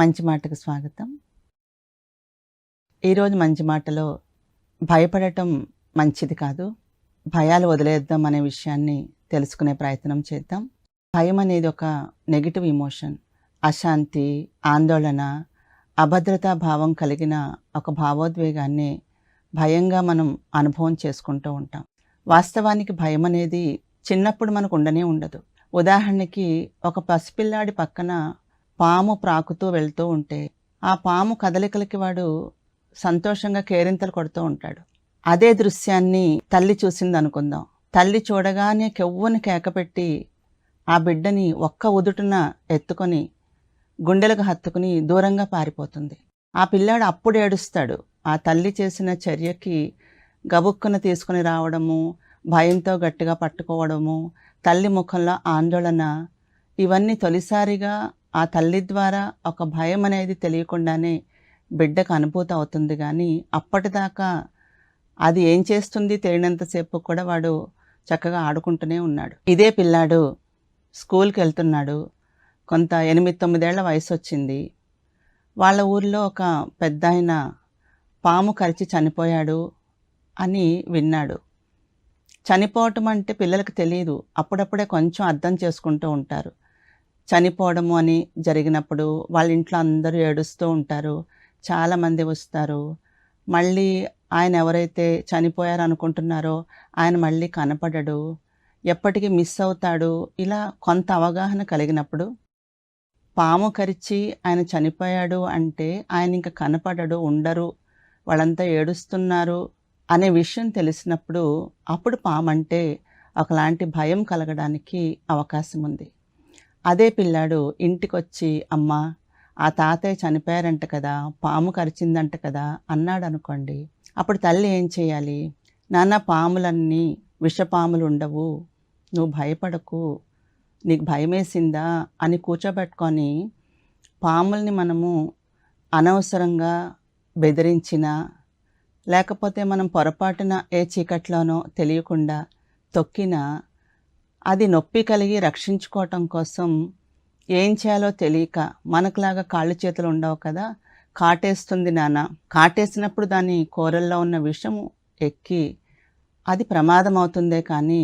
మంచి మాటకు స్వాగతం. ఈరోజు మంచి మాటలో భయపడటం మంచిది కాదు. భయాలు వదిలేద్దాం అనే విషయాన్ని తెలుసుకునే ప్రయత్నం చేద్దాం. భయం అనేది ఒక నెగిటివ్ ఇమోషన్ అశాంతి ఆందోళన అభద్రతా భావం కలిగిన ఒక భావోద్వేగాన్ని భయంగా మనం అనుభవం చేసుకుంటూ ఉంటాం. వాస్తవానికి భయం అనేది చిన్నప్పుడు మనకు ఉండనే ఉండదు. ఉదాహరణకి ఒక పసిపిల్లాడి పక్కన పాము ప్రాకుతూ వెళ్తూ ఉంటే ఆ పాము కదలికలకి వాడు సంతోషంగా కేరింతలు కొడుతూ ఉంటాడు. అదే దృశ్యాన్ని తల్లి చూసింది అనుకుందాం తల్లి చూడగానే కెవ్వుని కేకపెట్టి ఆ బిడ్డని ఒక్క ఉదుటున ఎత్తుకొని గుండెలకు హత్తుకుని దూరంగా పారిపోతుంది. ఆ పిల్లాడు అప్పుడు ఏడుస్తాడు. ఆ తల్లి చేసిన చర్యకి గబుక్కున తీసుకుని రావడము భయంతో గట్టిగా పట్టుకోవడము తల్లి ముఖంలో ఆందోళన ఇవన్నీ తొలిసారిగా ఆ తల్లి ద్వారా ఒక భయం అనేది తెలియకుండానే బిడ్డకు అనుభూతి అవుతుంది కానీ అప్పటిదాకా అది ఏం చేస్తుంది తెలియనంతసేపు కూడా వాడు చక్కగా ఆడుకుంటూనే ఉన్నాడు. ఇదే పిల్లాడు స్కూల్కి వెళ్తున్నాడు. కొంత ఎనిమిది తొమ్మిదేళ్ళ వయసు వచ్చింది. వాళ్ళ ఊర్లో ఒక పెద్ద ఆయన పాము కరిచి చనిపోయాడు అని విన్నాడు. చనిపోవటం అంటే పిల్లలకు తెలియదు అప్పుడప్పుడే కొంచెం అర్థం చేసుకుంటూ ఉంటారు. చనిపోవడము అని జరిగినప్పుడు వాళ్ళ ఇంట్లో అందరూ ఏడుస్తూ ఉంటారు. చాలామంది వస్తారు. మళ్ళీ ఆయన ఎవరైతే చనిపోయారు అనుకుంటున్నారో ఆయన మళ్ళీ కనపడడు. ఎప్పటికీ మిస్ అవుతాడు. ఇలా కొంత అవగాహన కలిగినప్పుడు పాము కరిచి ఆయన చనిపోయాడు అంటే ఆయన ఇంకా కనపడడు ఉండరు. వాళ్ళంతా ఏడుస్తున్నారు అనే విషయం తెలిసినప్పుడు అప్పుడు పాము అంటే ఒకలాంటి భయం కలగడానికి అవకాశం ఉంది. అదే పిల్లాడు ఇంటికొచ్చి అమ్మ ఆ తాతయ్య చనిపోయారంట కదా పాము కరిచిందంట కదా అన్నాడు అనుకోండి అప్పుడు తల్లి ఏం చేయాలి? నాన్న పాములన్నీ విషపాములు ఉండవు నువ్వు భయపడకు నీకు భయమేసిందా అని కూర్చోబెట్టుకొని పాముల్ని మనము అనవసరంగా బెదిరించినా లేకపోతే మనం పొరపాటున ఏ చీకట్లోనో తెలియకుండా తొక్కినా అది నొప్పి కలిగి రక్షించుకోవటం కోసం ఏం చేయాలో తెలియక మనకులాగా కాళ్ళు చేతులు ఉండవు కదా. కాటేస్తుంది నాన్న కాటేసినప్పుడు దాని కూరల్లో ఉన్న విషం ఎక్కి అది ప్రమాదం అవుతుందే కానీ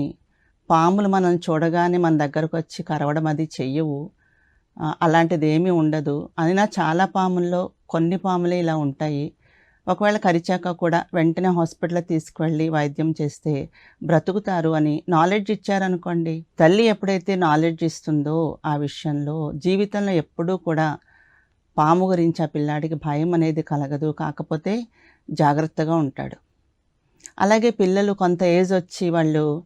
పాములు మనం చూడగానే మన దగ్గరకు వచ్చి కరవడం అది చెయ్యవు. అలాంటిది ఏమీ ఉండదు. అయినా చాలా పాముల్లో కొన్ని పాములే ఇలా ఉంటాయి. ఒకవేళ కరిచాక కూడా వెంటనే హాస్పిటల్ తీసుకువెళ్ళి వైద్యం చేస్తే బ్రతుకుతారు అని నాలెడ్జ్ ఇచ్చారనుకోండి. తల్లి ఎప్పుడైతే నాలెడ్జ్ ఇస్తుందో ఆ విషయంలో జీవితంలో ఎప్పుడూ కూడా పాము గురించి ఆ పిల్లాడికి భయం అనేది కలగదు. కాకపోతే జాగ్రత్తగా ఉంటాడు. అలాగే పిల్లలు కొంత ఏజ్ వచ్చి వాళ్ళు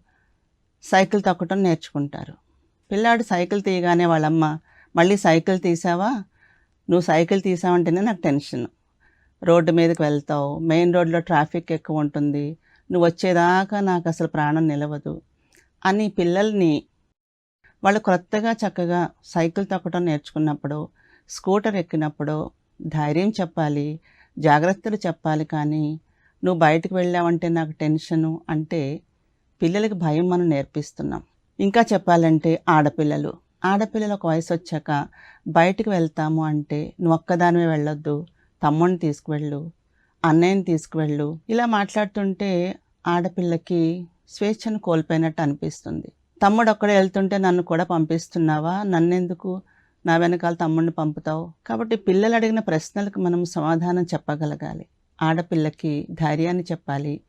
సైకిల్ తొక్కటం నేర్చుకుంటారు. పిల్లాడు సైకిల్ తీయగానే వాళ్ళమ్మ మళ్ళీ సైకిల్ తీసావా? నువ్వు సైకిల్ తీసావంటేనే నాకు టెన్షన్. రోడ్డు మీదకి వెళ్తావు. మెయిన్ రోడ్లో ట్రాఫిక్ ఎక్కువ ఉంటుంది. నువ్వు వచ్చేదాకా నాకు అసలు ప్రాణం నిలవదు అని పిల్లల్ని వాళ్ళు కొత్తగా చక్కగా సైకిల్ తొక్కడం నేర్చుకున్నప్పుడు స్కూటర్ ఎక్కినప్పుడు ధైర్యం చెప్పాలి జాగ్రత్తలు చెప్పాలి కానీ నువ్వు బయటకు వెళ్ళావంటే నాకు టెన్షను అంటే పిల్లలకి భయం మనం నేర్పిస్తున్నాం. ఇంకా చెప్పాలంటే ఆడపిల్లలు. ఆడపిల్లలు ఒక వయసు వచ్చాక బయటికి వెళ్తాము అంటే నువ్వు ఒక్కదానివే వెళ్ళొద్దు. తమ్ముడిని తీసుకువెళ్ళు అన్నయ్యని తీసుకువెళ్ళు. ఇలా మాట్లాడుతుంటే ఆడపిల్లకి స్వేచ్ఛను కోల్పోయినట్టు అనిపిస్తుంది. తమ్ముడు ఒక్కడే వెళ్తుంటే నన్ను కూడా పంపిస్తున్నావా? నన్నెందుకు నా వెనకాల తమ్ముడిని పంపుతావు? కాబట్టి పిల్లలు అడిగిన ప్రశ్నలకు మనం సమాధానం చెప్పగలగాలి. ఆడపిల్లకి ధైర్యాన్ని చెప్పాలి.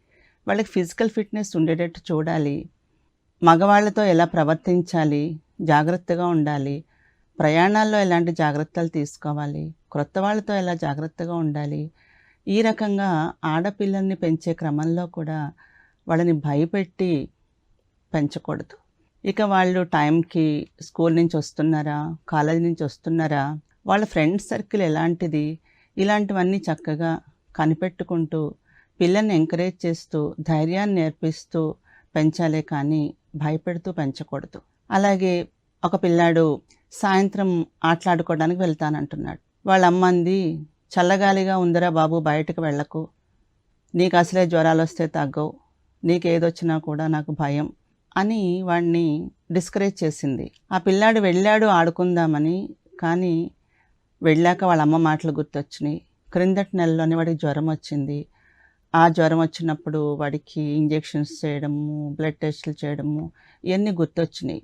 వాళ్ళకి ఫిజికల్ ఫిట్నెస్ ఉండేటట్టు చూడాలి. మగవాళ్ళతో ఎలా ప్రవర్తించాలి? జాగ్రత్తగా ఉండాలి. ప్రయాణాల్లో ఎలాంటి జాగ్రత్తలు తీసుకోవాలి? క్రొత్త వాళ్ళతో ఎలా జాగ్రత్తగా ఉండాలి? ఈ రకంగా ఆడపిల్లల్ని పెంచే క్రమంలో కూడా వాళ్ళని భయపెట్టి పెంచకూడదు. ఇక వాళ్ళు టైంకి స్కూల్ నుంచి వస్తున్నారా? కాలేజ్ నుంచి వస్తున్నారా? వాళ్ళ ఫ్రెండ్స్ సర్కిల్ ఎలాంటిది? ఇలాంటివన్నీ చక్కగా కనిపెట్టుకుంటూ పిల్లల్ని ఎంకరేజ్ చేస్తూ ధైర్యాన్ని నేర్పిస్తూ పెంచాలే కానీ భయపెడుతూ పెంచకూడదు. అలాగే ఒక పిల్లాడు సాయంత్రం ఆటలాడుకోవడానికి వెళ్తానంటున్నాడు. వాళ్ళమ్మంది చల్లగాలిగా ఉందిరా బాబు బయటకు వెళ్ళకు. నీకు అసలే జ్వరాలు వస్తే తగ్గవు. నీకేదొచ్చినా కూడా నాకు భయం అని వాడిని డిస్కరేజ్ చేసింది. ఆ పిల్లాడు వెళ్ళాడు ఆడుకుందామని కానీ వెళ్ళాక వాళ్ళ అమ్మ మాటలు గుర్తొచ్చినాయి. క్రిందటి నెలలోనే వాడికి జ్వరం వచ్చింది. ఆ జ్వరం వచ్చినప్పుడు వాడికి ఇంజెక్షన్స్ చేయడము బ్లడ్ టెస్టులు చేయడము ఇవన్నీ గుర్తొచ్చినాయి.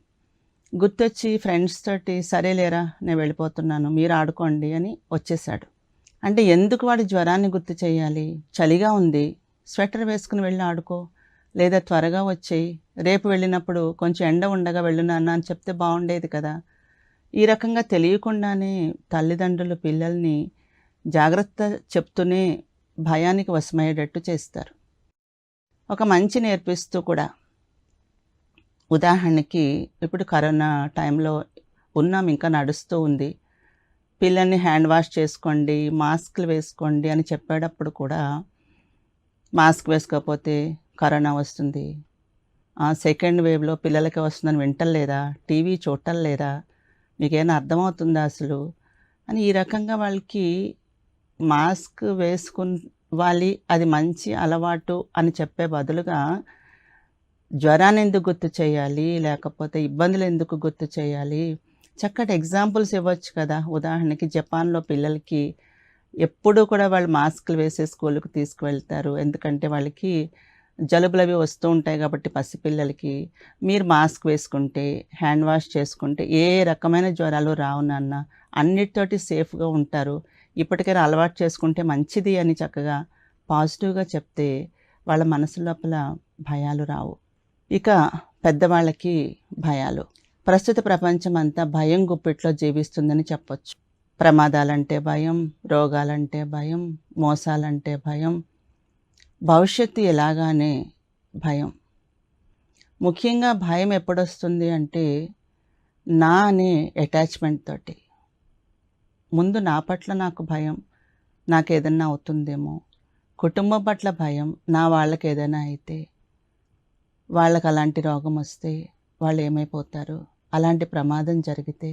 గుర్తొచ్చి ఫ్రెండ్స్ తోటి సరేలేరా నేను వెళ్ళిపోతున్నాను మీరు ఆడుకోండి అని వచ్చేసాడు. అంటే ఎందుకు వాడి జ్వరాన్ని గుర్తు చేయాలి? చలిగా ఉంది స్వెటర్ వేసుకుని వెళ్ళి ఆడుకో లేదా త్వరగా వచ్చేయి రేపు వెళ్ళినప్పుడు కొంచెం ఎండ ఉండగా వెళ్ళు అని చెప్తే బాగుండేది కదా. ఈ రకంగా తెలియకుండానే తల్లిదండ్రులు పిల్లల్ని జాగ్రత్త చెప్తూనే భయానికి వశమయ్యేటట్టు చేస్తారు. ఒక మంచి నేర్పిస్తూ కూడా ఉదాహరణకి ఇప్పుడు కరోనా టైంలో ఉన్నాం ఇంకా నడుస్తూ ఉంది. పిల్లల్ని హ్యాండ్ వాష్ చేసుకోండి మాస్క్లు వేసుకోండి అని చెప్పేటప్పుడు కూడా మాస్క్ వేసుకోకపోతే కరోనా వస్తుంది. సెకండ్ వేవ్లో పిల్లలకి వస్తుందని వింటలేదా? టీవీ చూడటం మీకేమైనా అర్థమవుతుందా అసలు? అని ఈ రకంగా వాళ్ళకి మాస్క్ వేసుకుని అది మంచి అలవాటు అని చెప్పే బదులుగా జ్వరాన్ని ఎందుకు గుర్తు చేయాలి? లేకపోతే ఇబ్బందులు ఎందుకు గుర్తు చేయాలి? చక్కటి ఎగ్జాంపుల్స్ ఇవ్వచ్చు కదా. ఉదాహరణకి జపాన్లో పిల్లలకి ఎప్పుడూ కూడా వాళ్ళు మాస్కులు వేసే స్కూల్కి తీసుకువెళ్తారు. ఎందుకంటే వాళ్ళకి జలుబులు అవి వస్తూ ఉంటాయి కాబట్టి పసిపిల్లలకి. మీరు మాస్క్ వేసుకుంటే హ్యాండ్ వాష్ చేసుకుంటే ఏ రకమైన జ్వరాలు రావు నాన్న. అన్నిటితోటి సేఫ్గా ఉంటారు. ఇప్పటికైనా అలవాటు చేసుకుంటే మంచిది అని చక్కగా పాజిటివ్గా చెప్తే వాళ్ళ మనసు లోపల భయాలు రావు. ఇక పెద్దవాళ్ళకి భయాలు. ప్రస్తుత ప్రపంచం అంతా భయం గుప్పిట్లో జీవిస్తుందని చెప్పొచ్చు. ప్రమాదాలంటే భయం రోగాలంటే భయం మోసాలంటే భయం భవిష్యత్తు ఎలాగానే భయం. ముఖ్యంగా భయం ఎప్పుడొస్తుంది అంటే నా అనే అటాచ్మెంట్ తోటి. ముందు నా పట్ల నాకు భయం నాకు ఏదన్నా అవుతుందేమో. కుటుంబం పట్ల భయం నా వాళ్ళకి ఏదైనా అయితే. వాళ్ళకి అలాంటి రోగం వస్తే వాళ్ళు ఏమైపోతారు? అలాంటి ప్రమాదం జరిగితే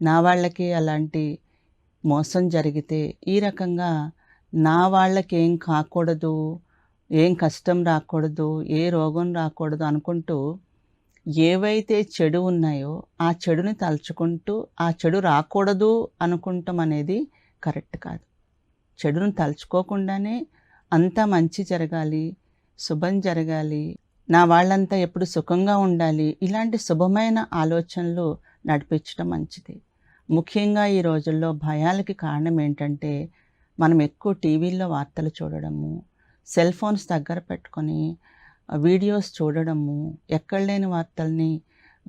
నా వాళ్ళకి అలాంటి మోసం జరిగితే ఈ రకంగా నా వాళ్ళకి ఏం కాకూడదు ఏం కష్టం రాకూడదు ఏ రోగం రాకూడదు అనుకుంటూ ఏవైతే చెడు ఉన్నాయో ఆ చెడుని తలుచుకుంటూ ఆ చెడు రాకూడదు అనుకుంటాం అనేది కరెక్ట్ కాదు. చెడును తలుచుకోకుండానే అంతా మంచి జరగాలి శుభం జరగాలి నా వాళ్ళంతా ఎప్పుడు సుఖంగా ఉండాలి? ఇలాంటి శుభమైన ఆలోచనలు నడిపించడం మంచిది. ముఖ్యంగా ఈ రోజుల్లో భయాలకి కారణం ఏంటంటే మనం ఎక్కువ టీవీల్లో వార్తలు చూడడము సెల్ ఫోన్స్ దగ్గర పెట్టుకొని వీడియోస్ చూడడము ఎక్కడ లేని వార్తల్ని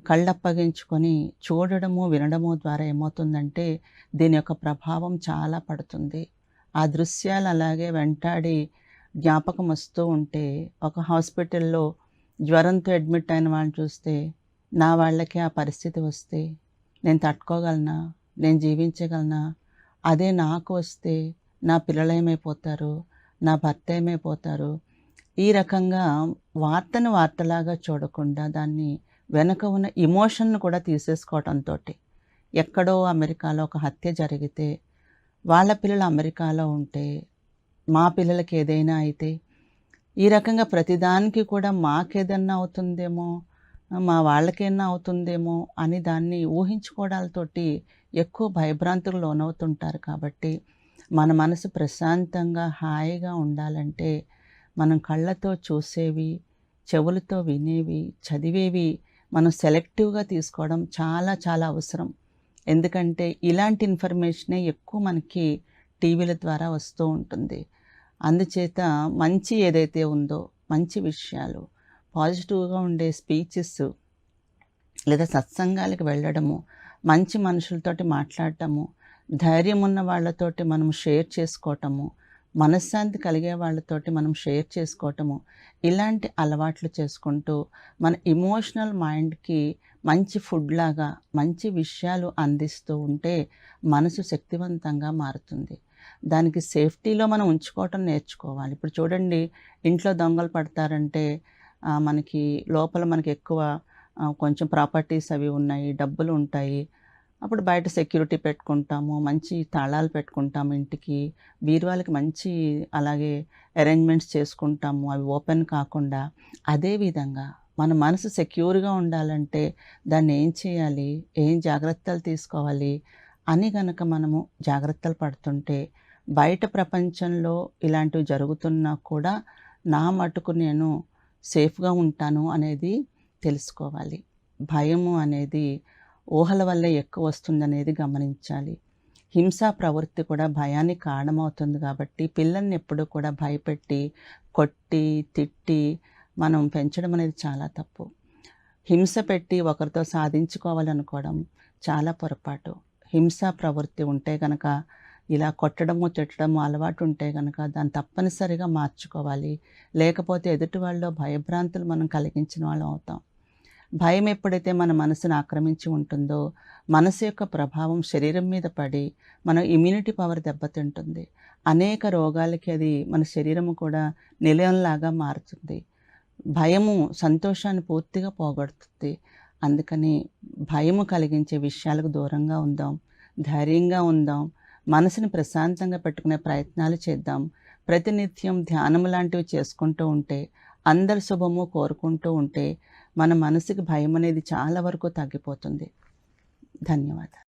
కళ్ళప్పగించుకొని చూడడము వినడము ద్వారా ఏమవుతుందంటే దీని యొక్క ప్రభావం చాలా పడుతుంది. ఆ దృశ్యాలు అలాగే వెంటాడి జ్ఞాపకం వస్తూ ఉంటే ఒక హాస్పిటల్లో జ్వరంతో అడ్మిట్ అయిన వాళ్ళని చూస్తే నా వాళ్ళకి ఆ పరిస్థితి వస్తే నేను తట్టుకోగలనా? నేను జీవించగలనా? అదే నాకు వస్తే నా పిల్లలు ఏమైపోతారు? నా భర్త ఏమైపోతారు? ఈ రకంగా వార్తను వార్తలాగా చూడకుండా దాన్ని వెనక ఉన్న ఇమోషన్ను కూడా తీసేసుకోవడంతో ఎక్కడో అమెరికాలో ఒక హత్య జరిగితే వాళ్ళ పిల్లలు అమెరికాలో ఉంటే మా పిల్లలకి ఏదైనా అయితే ఈ రకంగా ప్రతిదానికి కూడా మాకేదన్నా అవుతుందేమో మా వాళ్ళకేనా అవుతుందేమో అని దాన్ని ఊహించుకోవడాలతోటి ఎక్కువ భయభ్రాంతులు లోనవుతుంటారు కాబట్టి మన మనసు ప్రశాంతంగా హాయిగా ఉండాలంటే మనం కళ్ళతో చూసేవి చెవులతో వినేవి చదివేవి మనం సెలెక్టివ్గా తీసుకోవడం చాలా చాలా అవసరం. ఎందుకంటే ఇలాంటి ఇన్ఫర్మేషనే ఎక్కువ మనకి టీవీల ద్వారా వస్తూ ఉంటుంది. అందుచేత మంచి ఏదైతే ఉందో మంచి విషయాలు పాజిటివ్గా ఉండే స్పీచెస్ లేదా సత్సంగాలకు వెళ్ళడము మంచి మనుషులతోటి మాట్లాడటము ధైర్యం ఉన్న వాళ్ళతోటి మనం షేర్ చేసుకోవటము మనశ్శాంతి కలిగే వాళ్ళతోటి మనం షేర్ చేసుకోవటము ఇలాంటి అలవాట్లు చేసుకుంటూ మన ఇమోషనల్ మైండ్కి మంచి ఫుడ్ లాగా మంచి విషయాలు అందిస్తూ ఉంటే మనసు శక్తివంతంగా మారుతుంది. దానికి సేఫ్టీలో మనం ఉంచుకోవటం నేర్చుకోవాలి. ఇప్పుడు చూడండి ఇంట్లో దొంగలు పడతారంటే మనకి లోపల మనకి ఎక్కువ కొంచెం ప్రాపర్టీస్ అవి ఉన్నాయి డబ్బులు ఉంటాయి. అప్పుడు బయట సెక్యూరిటీ పెట్టుకుంటాము మంచి తాళాలు పెట్టుకుంటాము ఇంటికి. బీరువాలకి మంచి అలాగే అరేంజ్మెంట్స్ చేసుకుంటాము అవి ఓపెన్ కాకుండా. అదేవిధంగా మన మనసు సెక్యూర్గా ఉండాలంటే దాన్ని ఏం చేయాలి? ఏం జాగ్రత్తలు తీసుకోవాలి? అని గనక మనము జాగ్రత్తలు పడుతుంటే బయట ప్రపంచంలో ఇలాంటివి జరుగుతున్నా కూడా నా మటుకు నేను సేఫ్గా ఉంటాను అనేది తెలుసుకోవాలి. భయము అనేది ఊహల వల్లే ఎక్కువ వస్తుందనేది గమనించాలి. హింసా ప్రవృత్తి కూడా భయానికి కారణమవుతుంది కాబట్టి పిల్లల్ని ఎప్పుడూ కూడా భయపెట్టి కొట్టి తిట్టి మనం పెంచడం అనేది చాలా తప్పు. హింస పెట్టి ఒకరితో సాధించుకోవాలనుకోవడం చాలా పొరపాటు. హింసా ప్రవృత్తి ఉంటే కనుక ఇలా కొట్టడము తిట్టడము అలవాటు ఉంటే కనుక దాన్ని తప్పనిసరిగా మార్చుకోవాలి. లేకపోతే ఎదుటి వాళ్ళలో భయభ్రాంతులు మనం కలిగించిన వాళ్ళం అవుతాం. భయం ఎప్పుడైతే మన మనసును ఆక్రమించి ఉంటుందో మనసు యొక్క ప్రభావం శరీరం మీద పడి మన ఇమ్యూనిటీ పవర్ దెబ్బతింటుంది. అనేక రోగాలకి అది మన శరీరము కూడా నిలయంలాగా మారుతుంది. భయము సంతోషాన్ని పూర్తిగా పోగొడుతుంది. అందుకని భయము కలిగించే విషయాలకు దూరంగా ఉందాం ధైర్యంగా ఉందాం మనసుని ప్రశాంతంగా పెట్టుకునే ప్రయత్నాలు చేద్దాం. ప్రతినిత్యం ధ్యానం లాంటివి చేసుకుంటూ ఉంటే అందరి శుభము కోరుకుంటూ ఉంటే మన మనసుకి భయం అనేది చాలా వరకు తగ్గిపోతుంది. ధన్యవాదాలు.